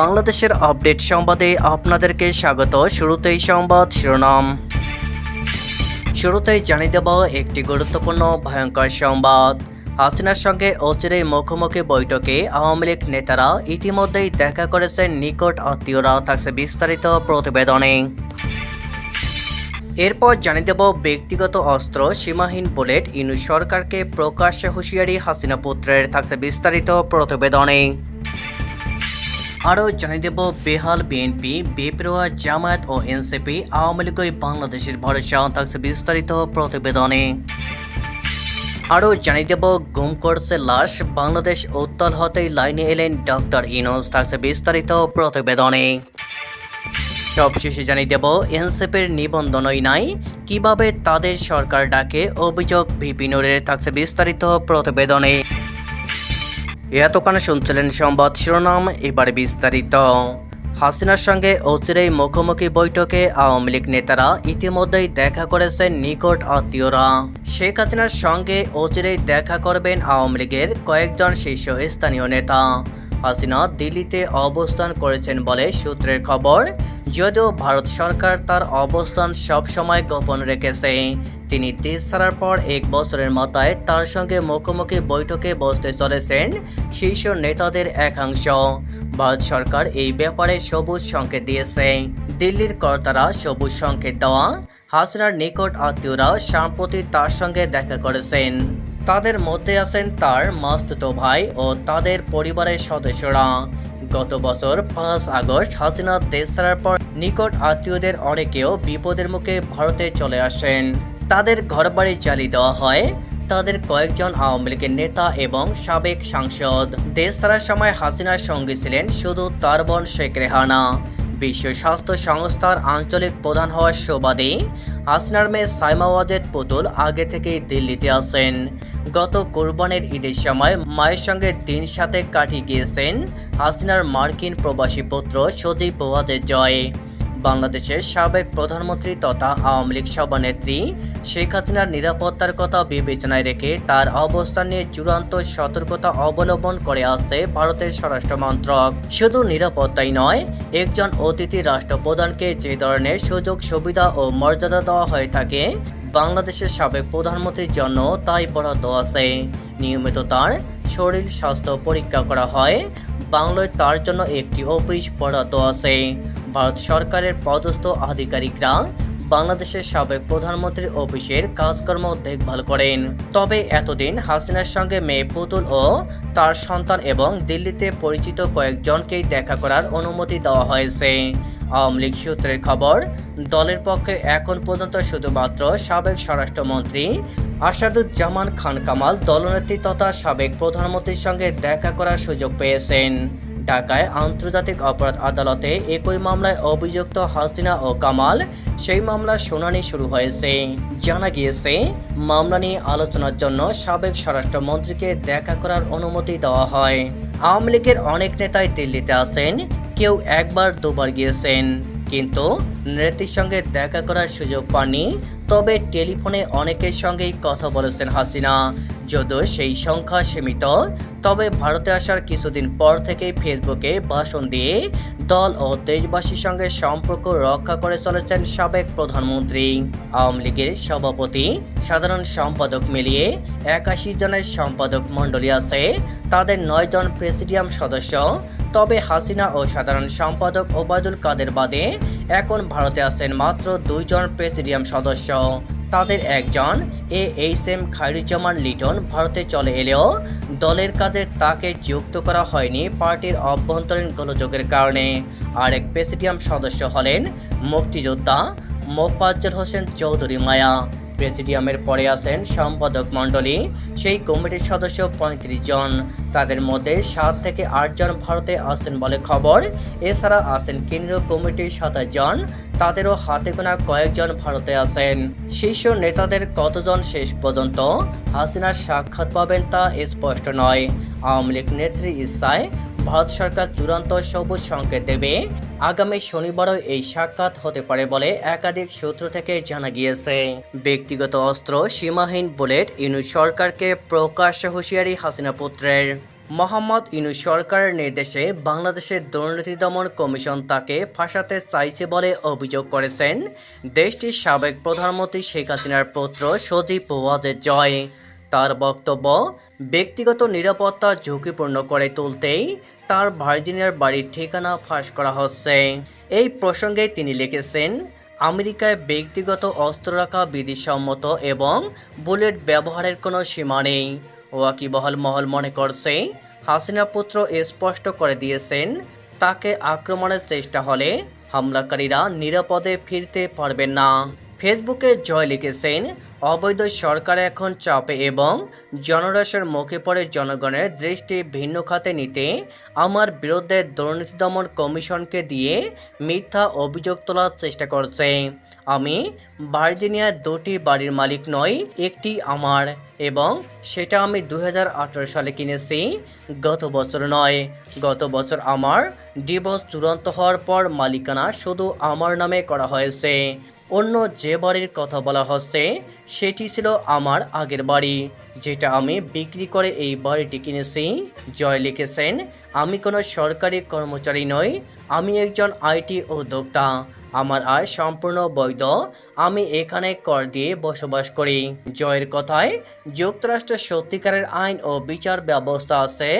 বাংলাদেশের আপডেট সংবাদে আপনাদেরকে স্বাগত। শুরুতেই সংবাদ শিরোনাম। শুরুতেই জানিয়ে দেব একটি গুরুত্বপূর্ণ, ভয়ঙ্কর সংবাদ। হাসিনার সঙ্গে অচিরেই মুখোমুখি বৈঠকে আওয়ামী লীগ নেতারা ইতিমধ্যেই দেখা করেছেন নিকট আত্মীয়রা, থাকছে বিস্তারিত প্রতিবেদনে। এরপর জানিয়ে দেব ব্যক্তিগত অস্ত্র, সীমাহীন বুলেট, ইনু সরকারকে প্রকাশ্যে হুঁশিয়ারি হাসিনা পুত্রের, থাকছে বিস্তারিত প্রতিবেদনে। আরও জানিয়ে দেব, বেহাল বিএনপি, বেপরোয়া জামায়াত ও এনসিপি, আওয়ামী লীগই বাংলাদেশের ভরসা থাকছে বিস্তারিত প্রতিবেদনে। আরও জানিয়ে দেব, গুম করছে লাশ, বাংলাদেশ উত্তাল হতেই লাইনে এলেন ডক্টর ইনোজ থাকছে বিস্তারিত প্রতিবেদনে। সবশেষে জানিয়ে দেব, এনসিপির নিবন্ধনই নাই, কীভাবে তাদের সরকার ডাকে, অভিযোগ ভিপিনুরের থাকছে বিস্তারিত প্রতিবেদনে। এতক্ষণ শুনছিলেন সংবাদ শিরোনাম, এবারে বিস্তারিত। হাসিনার সঙ্গে অচিরেই মুখোমুখি বৈঠকে আওয়ামী লীগ নেতারা ইতিমধ্যেই দেখা করেছেন নিকট আত্মীয়রা। শেখ হাসিনার সঙ্গে অচিরেই দেখা করবেন আওয়ামী লীগের কয়েকজন শীর্ষ স্থানীয় নেতা। হাসিনা দিল্লিতে অবস্থান করেছেন বলে সূত্রের খবর যদিও ভারত সরকার তার অবস্থান সবসময় গোপন রেখেছে। তিনি দেশ ছাড়ার পর এক বছরের মাথায় তার সঙ্গে মুখোমুখি বৈঠকে বসতে চলেছেন শীর্ষ নেতাদের একাংশ। ভারত সরকার এই ব্যাপারে সবুজ সংকেত দিয়েছে। দিল্লির কর্তারা সবুজ সংকেত দেওয়া, হাসিনার নিকট আত্মীয়রা সম্প্রতি তার সঙ্গে দেখা করেছেন। তাদের মধ্যে আছেন তার মাস্তুতো ভাই ও তাদের পরিবারের সদস্যরা। গত বছর পাঁচ আগস্ট হাসিনা দেশ ছাড়ার পর নিকট আত্মীয়দের অনেকেও বিপদের মুখে ভারতে চলে আসেন। তাদের ঘরবাড়ি জ্বালিয়ে দেওয়া হয়। তাদের কয়েকজন আওয়ামী লীগের নেতা এবং সাবেক সাংসদ। দেশ ছাড়ার সময় হাসিনার সঙ্গে ছিলেন শুধু তার বোন শেখ রেহানা। বিশ্ব স্বাস্থ্য সংস্থার আঞ্চলিক প্রধান হওয়ার সুবাদে হাসিনার মেয়ে সাইমা ওয়াজেদ পুতুল আগে থেকেই দিল্লিতে আসেন গত কোরবানের ঈদের সময় মায়ের সঙ্গে দিন সাথে কাটিয়ে গিয়েছেন হাসিনার মার্কিন প্রবাসী পুত্র সজীব ওয়াজেদ জয়। বাংলাদেশের সাবেক প্রধানমন্ত্রী তথা আওয়ামী লীগ সভানেত্রী শেখ হাসিনার নিরাপত্তার কথা বিবেচনায় রেখে তার অবস্থান নিয়ে চূড়ান্ত সতর্কতা অবলম্বন করে আসছে ভারতের স্বরাষ্ট্র মন্ত্রক। শুধু নিরাপত্তাই নয়, একজন অতিথি রাষ্ট্রপ্রধানকে যে ধরনের সুযোগ, সুবিধা ও মর্যাদা দেওয়া হয়ে থাকে, বাংলাদেশের সাবেক প্রধানমন্ত্রীর জন্য তাই বরাদ্দ আছে। নিয়মিত তার শরীর স্বাস্থ্য পরীক্ষা করা হয়, বাংলায় তার জন্য একটি অফিস বরাদ্দ আছে। ভারত সরকারের পদস্থ আধিকারিকরা বাংলাদেশের সাবেক প্রধানমন্ত্রীর অফিসের কাজকর্ম দেখভাল করেন। তবে এতদিন হাসিনার সঙ্গে মেয়ে পুতুল ও তার সন্তান এবং দিল্লিতে পরিচিত কয়েকজনকেই দেখা করার অনুমতি দেওয়া হয়েছে। আওয়ামী লীগ সূত্রের খবর, দলের পক্ষে এখন পর্যন্ত শুধুমাত্র সাবেক স্বরাষ্ট্রমন্ত্রী আসাদুজ্জামান খান কামাল দলনেত্রী তথা সাবেক প্রধানমন্ত্রীর সঙ্গে দেখা করার সুযোগ পেয়েছেন। ঢাকায় আন্তর্জাতিক অপরাধ আদালতে একই মামলায় অভিযুক্ত হাসিনা ও কামাল। সেই মামলার শুনানি শুরু হয়েছে। জানা গিয়েছে, মামলা নিয়ে আলোচনার জন্য সাবেক স্বরাষ্ট্রমন্ত্রীকে দেখা করার অনুমতি দেওয়া হয়। আওয়ামী লীগের অনেক নেতাই দিল্লিতে আছেন, কেউ একবার দুবার গিয়েছেন। কিন্তু নেত্রীর সঙ্গে দেখা করার সুযোগ পাননি তবে টেলিফোনে অনেকের সঙ্গেই কথা বলেছেন হাসিনা। যদিও সেই সংখ্যা সীমিত, তবে ভারতে আসার কিছুদিন পর থেকেই ফেসবুকে ভাষণ দিয়ে দল ও দেশবাসীর সঙ্গে সম্পর্ক রক্ষা করে চলেছেন সাবেক প্রধানমন্ত্রী। আওয়ামী লীগের সভাপতি, সাধারণ সম্পাদক মিলিয়ে একাশি জনের সম্পাদক মণ্ডলী আছে। তাদের নয় জন প্রেসিডিয়াম সদস্য। তবে হাসিনা ও সাধারণ সম্পাদক ওবায়দুল কাদের বাদে এখন ভারতে আছেন মাত্র দুইজন প্রেসিডিয়াম সদস্য। তাদের একজন A H M Khairuzzaman Liton ভারতে চলে এলেও দলের কাজে তাকে যুক্ত করা হয়নি পার্টির অভ্যন্তরীণ গোলযোগের কারণে। আরেক প্রেসিডিয়াম সদস্য হলেন মুক্তিযোদ্ধা মোফাজ্জল হোসেন চৌধুরী মায়া। প্রেসিডিয়ামের পরে আছেন সম্পাদক মণ্ডলী। সেই কমিটির সদস্য পঁয়ত্রিশ জন। তাদের মধ্যে সাত থেকে আট জন ভারতে আছেন বলে খবর। এছাড়া আছেন কেন্দ্রীয় কমিটির সাতাশ জন। তাদেরও হাতে গোনা কয়েকজন ভারতে আছেন। শীর্ষ নেতাদের কতজন শেষ পর্যন্ত হাসিনার সাক্ষাৎ পাবেন তা স্পষ্ট নয়। আওয়ামী লীগ নেত্রী ইচ্ছায় ভারত সরকার চূড়ান্ত সবুজ সংকেত দেবে। আগামী শনিবারও এই সাক্ষাৎ হতে পারে বলে একাধিক সূত্র থেকে জানা গিয়েছে। ব্যক্তিগত অস্ত্র, সীমাহীন বুলেট, ইনু সরকারকে প্রকাশ্য হুঁশিয়ারি হাসিনা পুত্রের। মোহাম্মদ ইনু সরকারের নির্দেশে বাংলাদেশের দুর্নীতি দমন কমিশন তাকে ফাঁসাতে চাইছে বলে অভিযোগ করেছেন। দেশটির সাবেক প্রধানমন্ত্রী শেখ হাসিনার পুত্র সজীব ওয়াজেদ জয়। তার বক্তব্য ব্যক্তিগত নিরাপত্তা ঝুঁকিপূর্ণ করে তুলতেই তার ভার্জিনিয়ার বাড়ির ঠিকানা ফাঁস করা হচ্ছে। এই প্রসঙ্গে তিনি লিখেছেন, আমেরিকায় ব্যক্তিগত অস্ত্র রাখা বিধিসম্মত এবং বুলেট ব্যবহারের কোনো সীমা নেই। ওয়াকিবহাল মহল মনে করছে হাসিনা পুত্র স্পষ্ট করে দিয়েছেন, তাকে আক্রমণের চেষ্টা হলে হামলাকারীরা নিরাপদে ফিরতে পারবেন না। ফেসবুকে জয় লিখেছেন। অবৈধ সরকার এখন চাপে এবং জনরাশের মুখে পড়ে জনগণের দৃষ্টি ভিন্ন খাতে নিতে আমার বিরুদ্ধে দুর্নীতি দমন কমিশনকে দিয়ে মিথ্যা অভিযোগ তোলার চেষ্টা করছে। আমি ভার্জিনিয়ার দুটি বাড়ির মালিক নই, একটি আমার। এবং সেটা আমি দু হাজার আঠারো সালে কিনেছি, গত বছর নয়। গত বছর আমার ডিভোর্স চূড়ান্ত হওয়ার পর মালিকানা শুধু আমার নামে করা হয়েছে। অন্য যে বাড়ির কথা বলা হচ্ছে, সেটি ছিল আমার আগের বাড়ি, যেটা আমি বিক্রি করে এই বাড়িটি কিনেছি। জয় লিখেছেন, আমি কোনো সরকারি কর্মচারী নই, আমি একজন আইটি উদ্যোক্তা। আমার আয় সম্পূর্ণ বৈধ, আমি এখানে কর দিয়ে বসবাস করি। জয়ের কথায়, যুক্তরাষ্ট্রের সত্যিকারের আইন ও বিচার ব্যবস্থা আছে।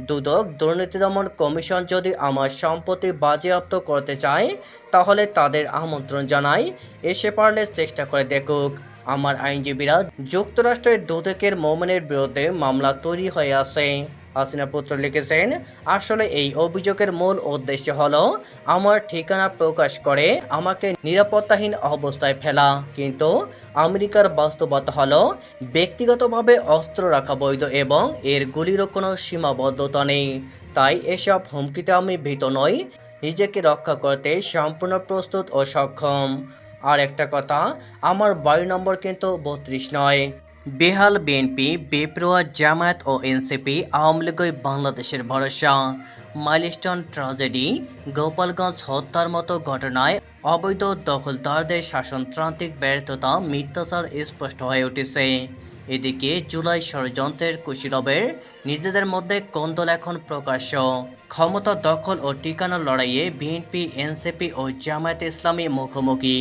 দুদক দুর্নীতি দমন কমিশন যদি আমার সম্পত্তি বাজেয়াপ্ত করতে চায়, তাহলে তাদের আমন্ত্রণ জানাই। এসে পারলে চেষ্টা করে দেখুক। আমার আইনজীবীরা যুক্তরাষ্ট্রের দুদকের মোমেনের বিরুদ্ধে মামলা তৈরি হয়ে আছে। হাসিনা পুত্র লিখেছেন, আসলে এই অভিযোগের মূল উদ্দেশ্য হলো, আমার ঠিকানা প্রকাশ করে আমাকে নিরাপত্তাহীন অবস্থায় ফেলা। কিন্তু আমেরিকার বাস্তবতা হলো, ব্যক্তিগতভাবে অস্ত্র রাখা বৈধ এবং এর গুলিরও কোনো সীমাবদ্ধতা নেই। তাই এসব হুমকিতে আমি ভীত নই। নিজেকে রক্ষা করতে সম্পূর্ণ প্রস্তুত ও সক্ষম। আর একটা কথা, আমার বাড়ি নম্বর কিন্তু বত্রিশ নয়। বেহাল বিএনপি, বেপরোয়া জামায়াত ও এনসিপি, আওয়ামী লীগই বাংলাদেশের ভরসা। মাইলস্টোন ট্রাজেডি, গোপালগঞ্জ হত্যার মতো ঘটনায় অবৈধ দখলদারদের শাসনতান্ত্রিক ব্যর্থতা মিথ্যাচার স্পষ্ট হয়ে উঠেছে। এদিকে জুলাই ষড়যন্ত্রের কুশীলবের নিজেদের মধ্যে কোন্দল এখন প্রকাশ্য। ক্ষমতা দখল ও টিকানো লড়াইয়ে বিএনপি, এনসিপি ও জামায়াত ইসলামী মুখোমুখি।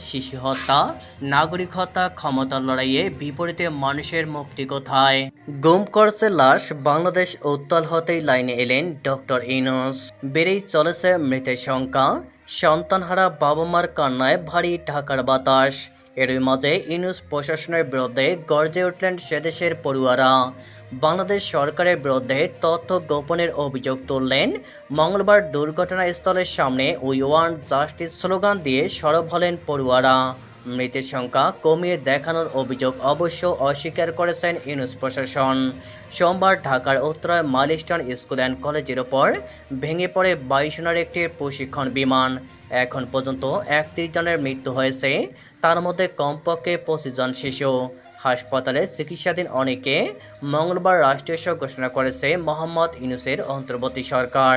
শিশু হত্যা নাগরিক হত্যা ক্ষমতা লড়াইয়ে বিপরীতে মানুষের মুক্তি কোথায়? গুম লাশ বাংলাদেশ উত্তাল হতেই লাইনে এলেন ডক্টর ইনোস বেড়েই চলেছে মৃতের সংখ্যা। সন্তানহারা বাবা মার কান্নায় ভারী ঢাকার বাতাস। এরই মাঝে ইনুস প্রশাসনের বিরুদ্ধে গর্জে উঠলেন সেদেশের পড়ুয়ারা। বাংলাদেশ সরকারের বিরুদ্ধে তথ্য গোপনের অভিযোগ তুললেন। মঙ্গলবার দুর্ঘটনাস্থলের সামনে উই ওয়ান্ট জাস্টিস স্লোগান দিয়ে সরব হলেন পড়ুয়ারা। মৃতের সংখ্যা কমিয়ে দেখানোর অভিযোগ অবশ্য অস্বীকার করেছেন ইউনুস প্রশাসন। সোমবার ঢাকার উত্তরায় মাইলস্টোন স্কুল অ্যান্ড কলেজের ওপর ভেঙে পড়ে বায়ুসেনার একটি প্রশিক্ষণ বিমান। এখন পর্যন্ত একত্রিশ জনের মৃত্যু হয়েছে, তার মধ্যে কমপক্ষে পঁচিশ জন শিশু। হাসপাতালে চিকিৎসাধীন অনেকে মঙ্গলবার রাষ্ট্রীয় শোক ঘোষণা করেছে মোহাম্মদ ইনুসের অন্তর্বর্তী সরকার।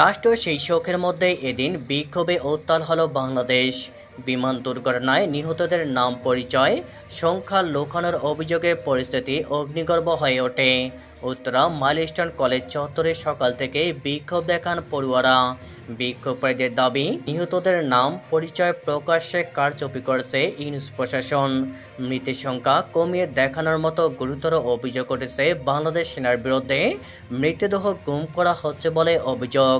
রাষ্ট্র সেই শোকের মধ্যে এদিন বিক্ষোভে উত্তাল হলো বাংলাদেশ। বিমান দুর্ঘটনায় নিহতদের নাম পরিচয়, সংখ্যা লোকানোর অভিযোগে পরিস্থিতি অগ্নিগর্ভ হয়ে ওঠে। উত্তরা মাইলস্টোন কলেজ চত্বরে সকাল থেকে বিক্ষোভ দেখান পড়ুয়ারা। বিক্ষোভকারীদের দাবি, নিহতদের নাম পরিচয় প্রকাশ্যে কারচুপি করেছে ইউনুস প্রশাসন। মৃতের সংখ্যা কমিয়ে দেখানোর মতো গুরুতর অভিযোগ উঠেছে বাংলাদেশ সেনার বিরুদ্ধে। মৃতদেহ গুম করা হচ্ছে বলে অভিযোগ।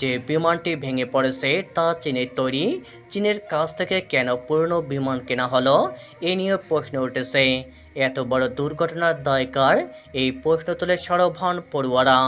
যে বিমানটি ভেঙে পড়েছে তা চীনের তৈরি, চীনের কাছ থেকে কেন পুরনো বিমান কেনা হলো, এ নিয়ে প্রশ্ন উঠেছে। এত বড় দুর্ঘটনার দায়কার এই প্রশ্ন তুলে সরব হন পড়ুয়ারা।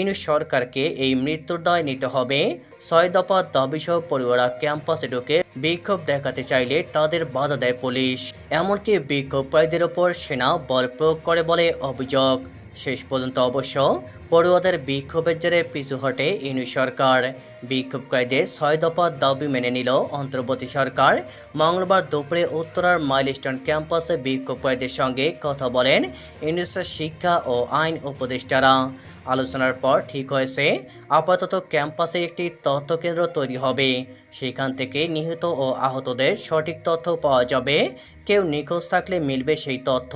ইনু সরকারকে এই মৃত্যুর দায় নিতে হবে। ছয় দফা দাবিসহ পড়ুয়ারা ক্যাম্পাসে ঢুকে বিক্ষোভ দেখাতে চাইলে তাদের বাধা দেয় পুলিশ। এমনকি বিক্ষোভকারীদের ওপর সেনা বল প্রয়োগ করে বলে অভিযোগ। শেষ পর্যন্ত অবশ্য পড়ুয়াদের বিক্ষোভের জেরে পিছু হটে ইনু সরকার। বিক্ষোভকারীদের ছয় দফা দাবি মেনে নিল অন্তর্বর্তী সরকার। মঙ্গলবার দুপুরে উত্তরার মাইলস্টোন ক্যাম্পাসে বিক্ষোভকারীদের সঙ্গে কথা বলেন ইউনিসের শিক্ষা ও আইন উপদেষ্টারা। আলোচনার পর ঠিক হয়েছে, আপাতত ক্যাম্পাসে একটি তথ্য কেন্দ্র তৈরি হবে। সেখান থেকে নিহত ও আহতদের সঠিক তথ্য পাওয়া যাবে। কেউ নিখোঁজ থাকলে মিলবে সেই তথ্য।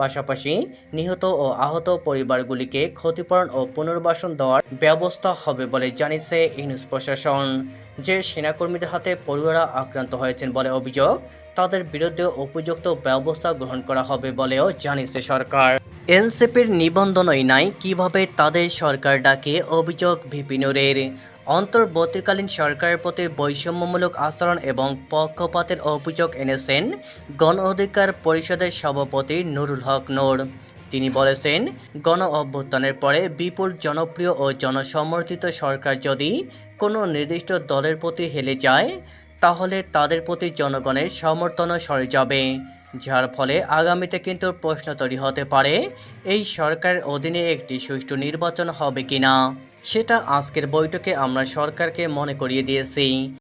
পাশাপাশি নিহত ও আহত পরিবারগুলিকে ক্ষতিপূরণ ও পুনর্বাসন দেওয়ার ব্যবস্থা হবে বলে জানিয়েছে ইউনুস প্রশাসন। যে সেনাকর্মীদের হাতে পড়ুয়ারা আক্রান্ত হয়েছেন বলে অভিযোগ, তাদের বিরুদ্ধে উপযুক্ত ব্যবস্থা গ্রহণ করা হবে বলেও জানিয়েছে সরকার। এনসিপির নিবন্ধনই নাই কীভাবে তাদের সরকার ডাকে অভিযোগ ভিপিনুরের অন্তর্বর্তীকালীন সরকারের প্রতি বৈষম্যমূলক আচরণ এবং পক্ষপাতের অভিযোগ এনেছেন গণ অধিকার পরিষদের সভাপতি নুরুল হক নূর। তিনি বলেছেন, গণ অভ্যুত্থানের পরে বিপুল জনপ্রিয় ও জনসমর্থিত সরকার যদি কোনো নির্দিষ্ট দলের প্রতি হেলে যায়, তাহলে তাদের প্রতি জনগণের সমর্থনও সরে যাবে। যার ফলে আগামীতে কিন্তু প্রশ্ন তৈরি হতে পারে, এই সরকারের অধীনে একটি সুষ্ঠু নির্বাচন হবে কিনা। সেটা আজকের বৈঠকে আমরা সরকারকে মনে করিয়ে দিয়েছি।